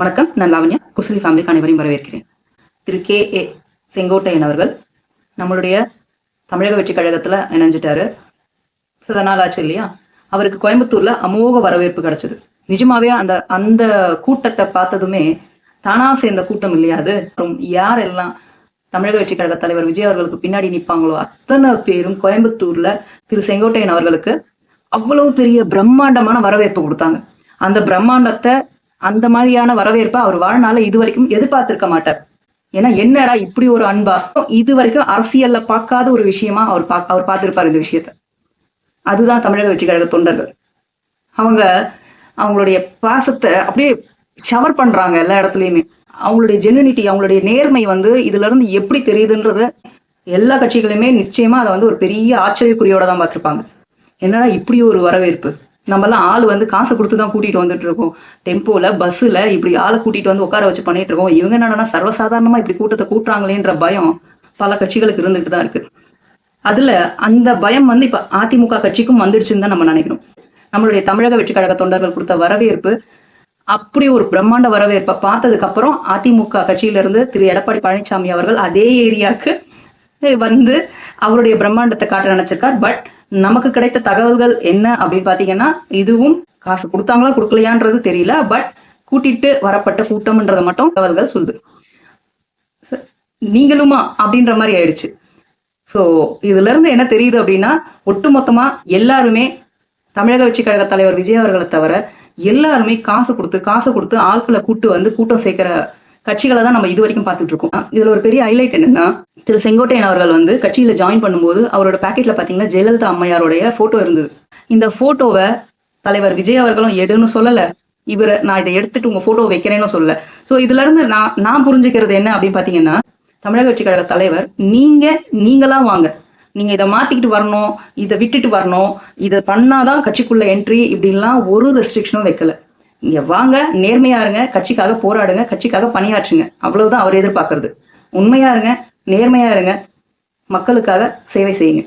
வணக்கம் நான் லாவண்யா குசலி ஃபேமிலிக்கு அனைவரையும் வரவேற்கிறேன். திரு கே. ஏ. செங்கோட்டையன் அவர்கள் நம்மளுடைய தமிழக வெற்றி கழகத்தில் இணைஞ்சிட்டாரு. சில நாள் ஆச்சு இல்லையா? அவருக்கு கோயம்புத்தூர்ல அமோக வரவேற்பு கிடைச்சது. நிஜமாவே அந்த அந்த கூட்டத்தை பார்த்ததுமே தானா சேர்ந்த கூட்டம் இல்லையா அது? அப்புறம் யாரெல்லாம் தமிழக வெற்றி கழக தலைவர் விஜய் அவர்களுக்கு பின்னாடி நிற்பாங்களோ அத்தனை பேரும் கோயம்புத்தூர்ல திரு செங்கோட்டையன் அவர்களுக்கு அவ்வளவு பெரிய பிரம்மாண்டமான வரவேற்பு கொடுத்தாங்க. அந்த பிரம்மாண்டத்தை அந்த மாதிரியான வரவேற்பை அவர் வாழ்நாள இது வரைக்கும் எதிர்பார்த்திருக்க மாட்டார். ஏன்னா என்னடா இப்படி ஒரு அன்பா? இது வரைக்கும் அரசியல்ல பார்க்காத ஒரு விஷயமா அவர் பா அவர் பார்த்திருப்பார் இந்த விஷயத்த. அதுதான் தமிழக வெற்றி கழக தொண்டர்கள். அவங்க அவங்களுடைய பாசத்தை அப்படியே ஷவர் பண்றாங்க எல்லா இடத்துலையுமே. அவங்களுடைய ஜெனுனிட்டி அவங்களுடைய நேர்மை வந்து இதுல இருந்து எப்படி தெரியுதுன்றத எல்லா கட்சிகளுமே நிச்சயமா அதை வந்து ஒரு பெரிய ஆச்சரியக்குறியோட தான் பார்த்திருப்பாங்க. என்னடா இப்படி ஒரு வரவேற்பு? நம்மலாம் ஆள் வந்து காசு கொடுத்து தான் கூட்டிட்டு வந்துட்டு இருக்கோம் டெம்போல பஸ்ஸில் இப்படி ஆளை கூட்டிட்டு வந்து உட்கார வச்சு பண்ணிட்டு இருக்கோம். இவங்க என்னன்னா சர்வசாதாரணமா இப்படி கூட்டத்தை கூட்டுறாங்களேன்ற பயம் பல கட்சிகளுக்கு இருந்துட்டு தான் இருக்கு. அதுல அந்த பயம் வந்து இப்ப அதிமுக கட்சிக்கும் வந்துடுச்சுன்னு தான் நம்ம நினைக்கணும் நம்மளுடைய தமிழக வெற்றி கழக தொண்டர்கள் கொடுத்த வரவேற்பு அப்படி ஒரு பிரம்மாண்ட வரவேற்பை பார்த்ததுக்கு அப்புறம் அதிமுக கட்சியிலிருந்து திரு. எடப்பாடி பழனிசாமி அவர்கள் அதே ஏரியாவுக்கு வந்து அவருடைய பிரம்மாண்டத்தை காட்ட நினைச்சிருக்கார். பட் நமக்கு கிடைத்த தகவல்கள் என்ன அப்படின்னு பாத்தீங்கன்னா இதுவும் காசு கொடுத்தாங்களா கொடுக்கலையான்றது தெரியல. பட் கூட்டிட்டு வரப்பட்ட கூட்டம்ன்றதை மட்டும் தகவல்கள் சொல்லுது. ச- நீங்களுமா அப்படின்ற மாதிரி ஆயிடுச்சு. ஸோ இதுல இருந்து என்ன தெரியுது அப்படின்னா ஒட்டுமொத்தமா எல்லாருமே தமிழக வெற்றி கழக தலைவர் விஜய் அவர்களை தவிர எல்லாருமே காசு கொடுத்து காசு கொடுத்து ஆட்களை கூட்டு வந்து கூட்டம் சேர்க்கிற கட்சிகளை தான் நம்ம இது வரைக்கும் பார்த்துட்டு இருக்கோம். இதுல ஒரு பெரிய ஹைலைட் என்னன்னா திரு செங்கோட்டையன் அவர்கள் வந்து கட்சியில ஜாயின் பண்ணும்போது அவரோட பாக்கெட்ல பாத்தீங்கன்னா ஜெயலலிதா அம்மையாருடைய போட்டோ இருந்தது. இந்த போட்டோவை தலைவர் விஜய் அவர்களும் எடுன்னு சொல்லல. இவரை நான் இதை எடுத்துட்டு உங்க போட்டோ வைக்கிறேன்னு சொல்லல. ஸோ இதுல இருந்து நான் நான் புரிஞ்சுக்கிறது என்ன அப்படின்னு பாத்தீங்கன்னா தமிழக கட்சி கழக தலைவர் நீங்க நீங்களா வாங்க. நீங்க இதை மாத்திக்கிட்டு வரணும் இதை விட்டுட்டு வரணும். இதை பண்ணாதான் கட்சிக்குள்ள என்ட்ரி இப்படின்லாம் ஒரு ரெஸ்ட்ரிக்ஷனும் வைக்கல. இங்க வாங்க நேர்மையா இருங்க கட்சிக்காக போராடுங்க கட்சிக்காக பணியாற்றுங்க. அவ்வளவுதான் அவர் எதிர்பார்க்கறது. உண்மையா இருங்க நேர்மையா இருங்க மக்களுக்காக சேவை செய்யுங்க.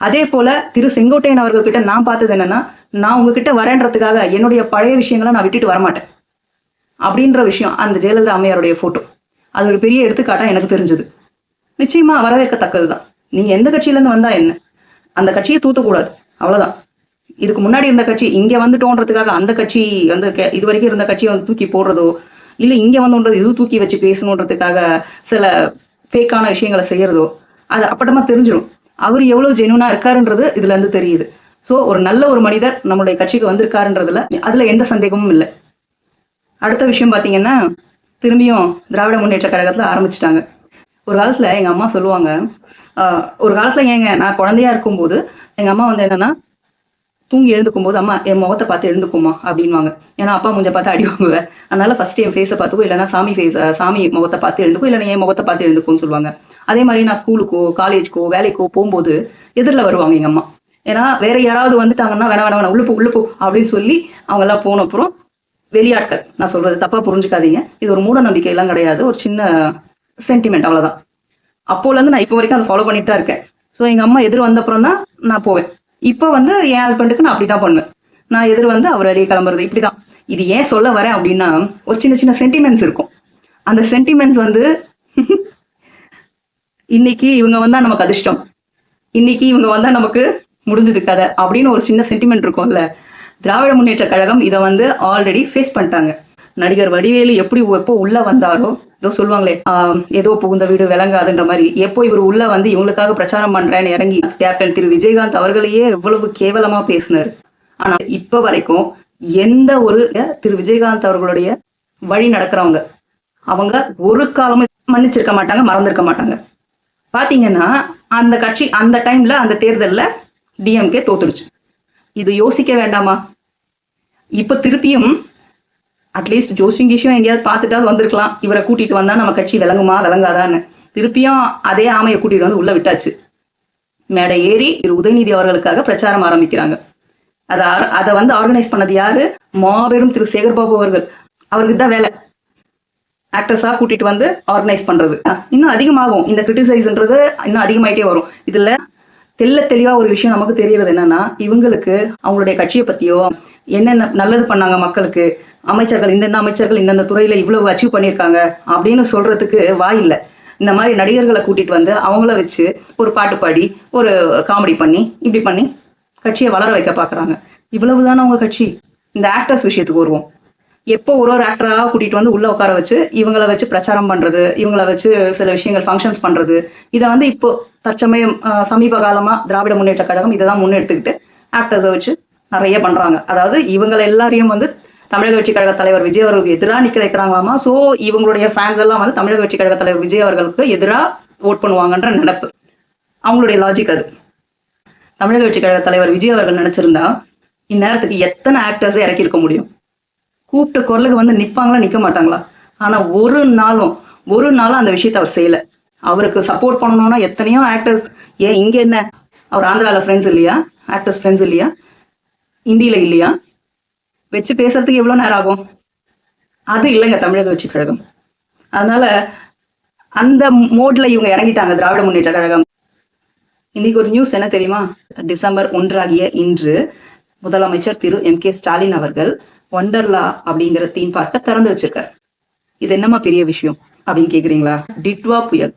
அதே போல திரு செங்கோட்டையன் அவர்கள்கிட்ட நான் பார்த்தது என்னன்னா நான் உங்ககிட்ட வரேன்றதுக்காக என்னுடைய பழைய விஷயங்களை நான் விட்டுட்டு வரமாட்டேன். அப்படின்ற விஷயம் அந்த ஜெயலலிதா அம்மையாருடைய போட்டோ அது ஒரு பெரிய எடுத்துக்காட்டா எனக்கு தெரிஞ்சது. நிச்சயமா வரவேற்கத்தக்கது தான் நீங்க எந்த கட்சியில இருந்து வந்தா என்ன? அந்த கட்சியை தூத்தக்கூடாது. அவ்வளவுதான். இதுக்கு முன்னாடி இருந்த கட்சி இங்க வந்துட்டோன்றதுக்காக அந்த கட்சி வந்து இது வரைக்கும் இருந்த கட்சியை வந்து தூக்கி போடுறதோ இல்லை இங்க வந்தோன்றது இது தூக்கி வச்சு பேசணுன்றதுக்காக சில ஃபேக்கான விஷயங்களை செய்யறதோ அது அப்பட்டமா தெரிஞ்சிடும் அவர் எவ்வளவு ஜெனுவனாக இருக்காருன்றது இதுல இருந்து தெரியுது. சோ ஒரு நல்ல ஒரு மனிதர் நம்மளுடைய கட்சிக்கு வந்திருக்காருன்றதுல அதுல எந்த சந்தேகமும் இல்லை. அடுத்த விஷயம் பார்த்தீங்கன்னா திரும்பியும் திராவிட முன்னேற்ற கழகத்துல ஆரம்பிச்சிட்டாங்க. ஒரு காலத்துல எங்க அம்மா சொல்லுவாங்க ஆஹ், ஒரு காலத்துல ஏங்க நான் குழந்தையா இருக்கும்போது எங்க அம்மா வந்து என்னன்னா தூங்கி எழுந்துக்கும் போது அம்மா என் முகத்தை பார்த்து எழுந்துக்குமா அப்படின்வாங்க ஏன்னா அப்பா முஞ்ச பார்த்து அடி வாங்குவேன் அதனால ஃபர்ஸ்ட் என் ஃபேஸை பார்த்துக்கோ இல்லைன்னா சாமி ஃபேஸ் சாமி முகத்தை பார்த்து எழுந்துக்கும் இல்லைன்னா என் முகத்தை பார்த்து எழுந்துக்கும்னு சொல்லுவாங்க. அதே மாதிரி நான் ஸ்கூலுக்கோ காலேஜ்க்கோ வேலைக்கோ போகும்போது எதிரில் வருவாங்க எங்கள் அம்மா. ஏன்னா வேற யாராவது வந்துட்டாங்கன்னா வேணா வேணா வேணா உள்ளுப்பு போ போ அப்படின்னு சொல்லி அவங்க எல்லாம் போன அப்புறம் வெளியாட்கள். நான் சொல்றது தப்பா புரிஞ்சுக்காதீங்க. இது ஒரு மூட நம்பிக்கை எல்லாம் கிடையாது. ஒரு சின்ன சென்டிமெண்ட் அவ்வளோதான் அப்போலேருந்து நான் இப்போ வரைக்கும் அதை ஃபாலோ பண்ணிட்டு தான் இருக்கேன். ஸோ எங்கள் அம்மா எதிர் வந்தப்புறம் தான் நான் போவேன். இப்போ வந்து என் ஹஸ்பண்டுக்கு நான் அப்படிதான் பண்ணுவேன். நான் எதிர் வந்து அவர் வெளியே கிளம்புறது இப்படிதான். இது ஏன் சொல்ல வரேன் அப்படின்னா ஒரு சின்ன சின்ன சென்டிமெண்ட்ஸ் இருக்கும். அந்த சென்டிமெண்ட்ஸ் வந்து இன்னைக்கு இவங்க வந்தா நமக்கு அதிர்ஷ்டம். இன்னைக்கு இவங்க வந்தா நமக்கு முடிஞ்சது கதை அப்படின்னு ஒரு சின்ன சென்டிமெண்ட் இருக்கும்ல. திராவிட முன்னேற்ற கழகம் இதை வந்து ஆல்ரெடி ஃபேஸ் பண்ணிட்டாங்க. நடிகர் வடிவேலு எப்படி எப்போ உள்ள வந்தாரோ ஏதோ சொல்லுவாங்களே ஆஹ், ஏதோ புகுந்த வீடு விளங்காதுன்ற மாதிரி. எப்போ இவர் உள்ள வந்து இவங்களுக்காக பிரச்சாரம் பண்றேன்னு இறங்கி கேப்டன் திரு விஜயகாந்த் அவர்களையே எவ்வளவு கேவலமா பேசினார். ஆனா இப்ப வரைக்கும் எந்த ஒரு திரு விஜயகாந்த் அவர்களுடைய வழி நடக்கிறவங்க அவங்க ஒரு காலமும் மன்னிச்சிருக்க மாட்டாங்க மறந்திருக்க மாட்டாங்க. பாத்தீங்கன்னா அந்த கட்சி அந்த டைம்ல அந்த தேர்தலில் டிஎம்கே தோத்துடுச்சு. இது யோசிக்க வேண்டாமா? இப்ப திருப்பியும் அட்லீஸ்ட் ஜோசிங் கிஷியும் எங்கேயாவது பார்த்துட்டாவது வந்திருக்கலாம். இவரை கூட்டிட்டு வந்தா நம்ம கட்சி விளங்குமா விளங்காதான்னு. திருப்பியும் அதே ஆமையை கூட்டிட்டு வந்து உள்ள விட்டாச்சு. மேடை ஏறி திரு உதயநிதி அவர்களுக்காக பிரச்சாரம் ஆரம்பிக்கிறாங்க. அதை அதை வந்து ஆர்கனைஸ் பண்ணது யாரு? மாபெரும் திரு சேகர்பாபு அவர்கள். அவருக்கு தான் வேலை. ஆக்டர்ஸாக கூட்டிட்டு வந்து ஆர்கனைஸ் பண்றது. அஹ் இன்னும் அதிகமாகும். இந்த கிரிட்டிசைஸ்ன்றது இன்னும் அதிகமாயிட்டே வரும். இதுல தெள்ள தெளிவா ஒரு விஷயம் நமக்கு தெரியறது என்னன்னா இவங்களுக்கு அவங்களுடைய கட்சியை பத்தியோ என்னென்ன நல்லது பண்ணாங்க மக்களுக்கு அமைச்சர்கள் இந்தந்த அமைச்சர்கள் இந்தந்த துறையில் இவ்வளவு அச்சீவ் பண்ணியிருக்காங்க அப்படின்னு சொல்றதுக்கு வாய் இல்லை. இந்த மாதிரி நடிகர்களை கூட்டிட்டு வந்து அவங்கள வச்சு ஒரு பாட்டு பாடி ஒரு காமெடி பண்ணி இப்படி பண்ணி கட்சியை வளர வைக்க பார்க்கறாங்க இவ்வளவுதானே அவங்க கட்சி? இந்த ஆக்டர்ஸ் விஷயத்துக்கு வருவோம். எப்போ ஒரு ஒரு ஆக்டராக கூட்டிட்டு வந்து உள்ளே உட்கார வச்சு இவங்கள வச்சு பிரச்சாரம் பண்றது இவங்கள வச்சு சில விஷயங்கள் ஃபங்க்ஷன்ஸ் பண்றது இதை வந்து இப்போ தற்சமயம் சமீப காலமா திராவிட முன்னேற்ற கழகம் இதை தான் முன்னெடுத்துக்கிட்டு ஆக்டர்ஸை வச்சு நிறைய பண்றாங்க. அதாவது இவங்களை எல்லாரையும் வந்து தமிழக வெற்றி கழக தலைவர் விஜய் அவர்களுக்கு எதிராக நிக்க வைக்கிறாங்களாமா? ஸோ இவங்களுடைய ஃபேன்ஸ் எல்லாம் வந்து தமிழக வெற்றி கழக தலைவர் விஜய் அவர்களுக்கு எதிராக ஓட் பண்ணுவாங்கன்ற நினைப்பு அவங்களுடைய லாஜிக் அது. தமிழக வெற்றி கழக தலைவர் விஜய் அவர்கள் நினைச்சிருந்தா இந்நேரத்துக்கு எத்தனை ஆக்டர்ஸை இறக்கியிருக்க முடியும்? கூப்பிட்ட குரலுக்கு வந்து நிப்பாங்களா நிக்க மாட்டாங்களா? ஆனா ஒரு நாளும் ஒரு நாளும் அந்த விஷயத்தை அவர் செய்யல. அவருக்கு சப்போர்ட் பண்ணணும்னா எத்தனையோ ஆக்டர்ஸ் ஏன் இங்க என்ன? அவர் ஆந்திராவில் ஃப்ரெண்ட்ஸ் இல்லையா? ஆக்டர்ஸ் ஃப்ரெண்ட்ஸ் இல்லையா? இந்தியில இல்லையா? வச்சு பேசுறதுக்கு எவ்வளவு நேரம் ஆகும்? அது இல்லைங்க தமிழக கட்சி கழகம். அதனால அந்த மோட்ல இவங்க இறங்கிட்டாங்க திராவிட முன்னேற்ற கழகம். இன்னைக்கு ஒரு நியூஸ் என்ன தெரியுமா? டிசம்பர் ஒன்றாகிய இன்று முதலமைச்சர் திரு எம் கே ஸ்டாலின் அவர்கள் ஒண்டர்லா அப்படிங்கிற தீம் பார்க்க திறந்து வச்சிருக்காரு. இது என்னம்மா பெரிய விஷயம் அப்படின்னு கேக்குறீங்களா? டிட்வா புயல்.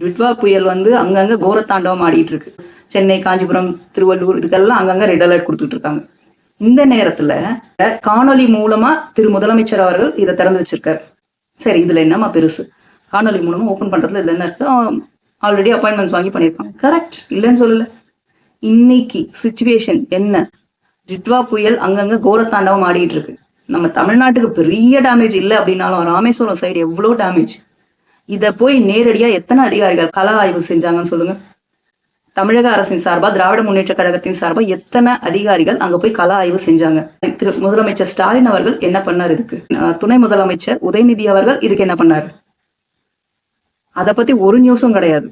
டிட்வா புயல் வந்து அங்கங்க கோரத்தாண்டவம் ஆடிட்டு இருக்கு. சென்னை காஞ்சிபுரம் திருவள்ளூர் இதுக்கெல்லாம் அங்கங்க ரெட் அலர்ட் கொடுத்துட்டு இருக்காங்க. இந்த நேரத்துல காணொளி மூலமா திரு முதலமைச்சர் அவர்கள் இதை திறந்து வச்சிருக்காரு. சரி இதுல என்னம்மா பெருசு? காணொளி மூலமா ஓபன் பண்றதுல இதுல என்ன இருக்கு? ஆல்ரெடி அப்பாயின்மெண்ட்ஸ் வாங்கி பண்ணிருக்காங்க. கரெக்ட் இல்லைன்னு சொல்லல. இன்னைக்கு சுச்சுவேஷன் என்ன? ஜிட்வா புயல் அங்கங்க கோரத்தாண்டவம் ஆடிட்டு இருக்கு. நம்ம தமிழ்நாட்டுக்கு பெரிய டேமேஜ் இல்லை அப்படின்னாலும் ராமேஸ்வரம் சைடு எவ்வளோ டேமேஜ் இதை போய் நேரடியா எத்தனை அதிகாரிகள் கள ஆய்வு செஞ்சாங்கன்னு சொல்லுங்க. தமிழக அரசின் சார்பா திராவிட முன்னேற்ற கழகத்தின் சார்பா எத்தனை அதிகாரிகள் அங்க போய் கள ஆய்வு செஞ்சாங்க? திரு முதலமைச்சர் ஸ்டாலின் அவர்கள் என்ன பண்ணார் இதுக்கு? துணை முதலமைச்சர் உதயநிதி அவர்கள் இதுக்கு என்ன பண்ணாரு? அதை பத்தி ஒரு நியூஸும் கிடையாது.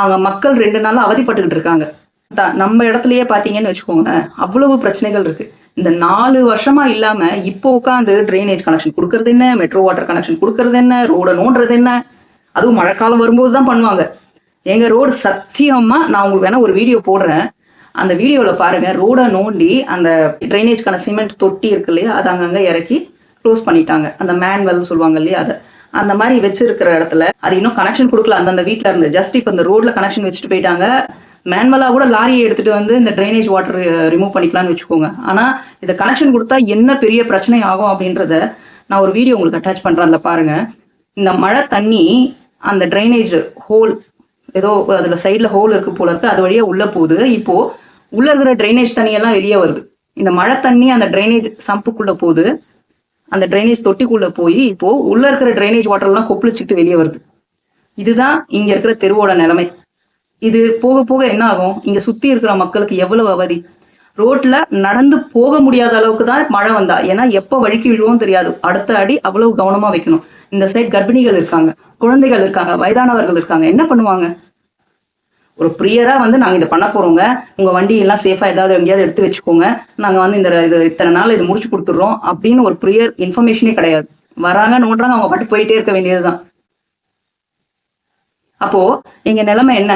அவங்க மக்கள் ரெண்டு நாளா அவதிப்பட்டுக்கிட்டு இருக்காங்க. நம்ம இடத்துலயே பாத்தீங்கன்னு வச்சுக்கோங்களேன் அவ்வளவு பிரச்சனைகள் இருக்கு. இந்த நாலு வருஷமா இல்லாம இப்போ உட்காந்து ட்ரைனேஜ் கனெக்ஷன் கொடுக்கறது என்ன? மெட்ரோ வாட்டர் கனெக்ஷன் கொடுக்கறது என்ன? ரோட நோண்டுறது என்ன? அதுவும் மழைக்காலம் வரும்போது தான் பண்ணுவாங்க. எங்க ரோடு சத்தியமா நான் உங்களுக்கு வேணா ஒரு வீடியோ போடுறேன். அந்த வீடியோவில் பாருங்க ரோடை நோண்டி அந்த ட்ரைனேஜ்க்கான சிமெண்ட் தொட்டி இருக்கு இல்லையா அதை அங்கங்கே இறக்கி க்ளோஸ் பண்ணிட்டாங்க. அந்த மேன்வெல் சொல்லுவாங்க இல்லையா அதை. அந்த மாதிரி வச்சிருக்கிற இடத்துல அது இன்னும் கனெக்ஷன் கொடுக்கல. அந்தந்த வீட்டில் இருந்து ஜஸ்ட் இப்போ இந்த ரோட்ல கனெக்ஷன் வச்சுட்டு போயிட்டாங்க. மேன்வலா கூட லாரியை எடுத்துட்டு வந்து இந்த ட்ரைனேஜ் வாட்டர் ரிமூவ் பண்ணிக்கலாம்னு வச்சுக்கோங்க. ஆனா இதை கனெக்ஷன் கொடுத்தா என்ன பெரிய பிரச்சனை ஆகும் அப்படின்றத நான் ஒரு வீடியோ உங்களுக்கு அட்டாச் பண்றேன். அதில் பாருங்க. இந்த மழை தண்ணி அந்த ட்ரைனேஜ் ஹோல் ஏதோ அதில் சைடில் ஹோல் இருக்கு போல இருக்கு அது வழியாக உள்ளே போகுது. இப்போது உள்ளே இருக்கிற ட்ரைனேஜ் தண்ணியெல்லாம் வெளியே வருது. இந்த மழை தண்ணி அந்த ட்ரைனேஜ் சம்புக்குள்ளே போகுது. அந்த ட்ரைனேஜ் தொட்டிக்குள்ளே போய் இப்போது உள்ளே இருக்கிற ட்ரைனேஜ் வாட்டர்லாம் கொப்பளிச்சுட்டு வெளியே வருது. இதுதான் இங்கே இருக்கிற தெருவோட நிலைமை. இது போக போக என்ன ஆகும்? இங்கே சுற்றி இருக்கிற மக்களுக்கு எவ்வளவு அவதி? ரோட்ல நடந்து போக முடியாத அளவுக்கு தான் மழை வந்தா. ஏன்னா எப்போ வழுக்கி விழுவோம் தெரியாது. அடுத்த அடி அவ்வளவு கவனமா வைக்கணும். இந்த சைட் கர்ப்பிணிகள் இருக்காங்க குழந்தைகள் இருக்காங்க வயதானவர்கள் இருக்காங்க. என்ன பண்ணுவாங்க? ஒரு ப்ரியரா வந்து நாங்க இதை பண்ண போறோங்க. உங்க வண்டி எல்லாம் சேஃபா ஏதாவது எங்கேயாவது எடுத்து வச்சுக்கோங்க. நாங்க வந்து இந்த இது இத்தனை நாள் இது முடிச்சு கொடுத்துடுறோம் அப்படின்னு ஒரு ப்ரியர் இன்ஃபர்மேஷனே கிடையாது. வராங்க நோண்டுறாங்க அவங்க பாட்டு போயிட்டே இருக்க வேண்டியதுதான். அப்போ எங்க நிலைமை என்ன?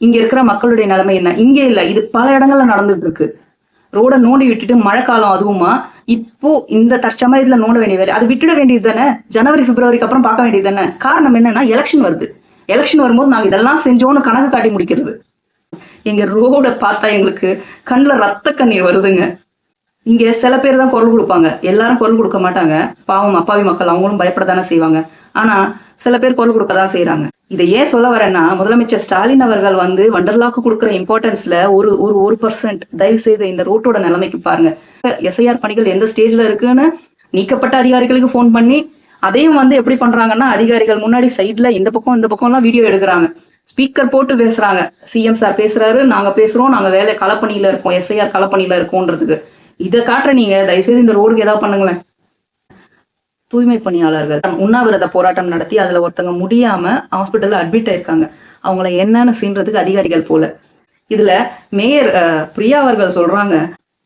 இங்க இருக்கிற மக்களுடைய நிலைமை என்ன? இங்க இல்ல இது பல இடங்கள்ல நடந்துட்டு இருக்கு ரோட நோண்டி விட்டுட்டு மழை காலம் அதுவுமா? இப்போ இந்த தற்சமயத்துல நோண்ட வேண்டிய வேலை. அது விட்டுட வேண்டியது தானே? ஜனவரி பிப்ரவரிக்கு அப்புறம் பார்க்க வேண்டியது தானே? காரணம் என்னன்னா எலெக்ஷன் வருது. எலெக்ஷன் வரும்போது நாங்கள் இதெல்லாம் செஞ்சோன்னு கணக்கு காட்டி முடிக்கிறது. எங்கள் ரோட பார்த்தா எங்களுக்கு கண்ணில் ரத்த கண்ணீர் வருதுங்க. இங்கே சில பேர் தான் குரல் கொடுப்பாங்க. எல்லாரும் குரல் கொடுக்க மாட்டாங்க. பாவம் அப்பாவி மக்கள் அவங்களும் பயப்பட தானே செய்வாங்க. ஆனால் சில பேர் குரல் கொடுக்க தான் செய்கிறாங்க இதை ஏன் சொல்ல வரேன்னா முதலமைச்சர் ஸ்டாலின் அவர்கள் வந்து வண்டர்லாக்கு கொடுக்குற இம்பார்ட்டன்ஸ்ல ஒரு ஒரு ஒரு பர்சன்ட் தயவு செய்து இந்த ரோட்டோட நிலைமைக்கு பாருங்க. எஸ்ஐஆர் பணிகள் எந்த ஸ்டேஜ்ல இருக்குன்னு நீக்கப்பட்ட அதிகாரிகளுக்கு ஃபோன் பண்ணி அதையும் வந்து எப்படி பண்றாங்கன்னா அதிகாரிகள் முன்னாடி சைட்ல இந்த பக்கம் இந்த பக்கம்லாம் வீடியோ எடுக்கிறாங்க. ஸ்பீக்கர் போட்டு பேசுறாங்க. சிஎம் சார் பேசுறாரு நாங்க பேசுறோம் நாங்க வேலை களப்பணியில இருக்கோம் எஸ்ஐஆர் களப்பணியில இருக்கோன்றதுக்கு. இதை காட்டுற நீங்க தயவுசெய்து இந்த ரோடுக்கு ஏதாவது பண்ணுங்களேன். தூய்மை பணியாளர்கள் உண்ணாவிரத போராட்டம் நடத்தி அதுல ஒருத்தவங்க முடியாம ஹாஸ்பிட்டல்ல அட்மிட் ஆயிருக்காங்க. அவங்கள என்னன்னு சீன்றதுக்கு அதிகாரிகள் போல. இதுல மேயர் அஹ், பிரியா அவர்கள் சொல்றாங்க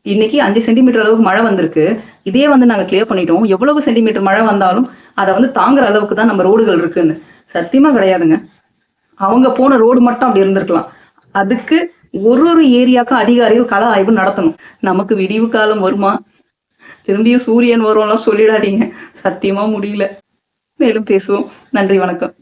இன்னைக்கு அஞ்சு சென்டிமீட்டர் அளவுக்கு மழை வந்திருக்கு. இதே வந்து நாங்க கிளியர் பண்ணிட்டோம். எவ்வளவு சென்டிமீட்டர் மழை வந்தாலும் அதை வந்து தாங்குற அளவுக்கு தான் நம்ம ரோடுகள் இருக்குன்னு. சத்தியமா கிடையாதுங்க. அவங்க போன ரோடு மட்டும் அப்படி இருந்திருக்கலாம். அதுக்கு ஒரு ஒரு ஏரியாவுக்கும் அதிகாரிகள் கள ஆய்வு நடத்தணும். நமக்கு விடிவு காலம் வருமா? திரும்பியும் சூரியன் வரும்லாம் சொல்லிடாதீங்க. சத்தியமா முடியல. மேலும் பேசுவோம். நன்றி வணக்கம்.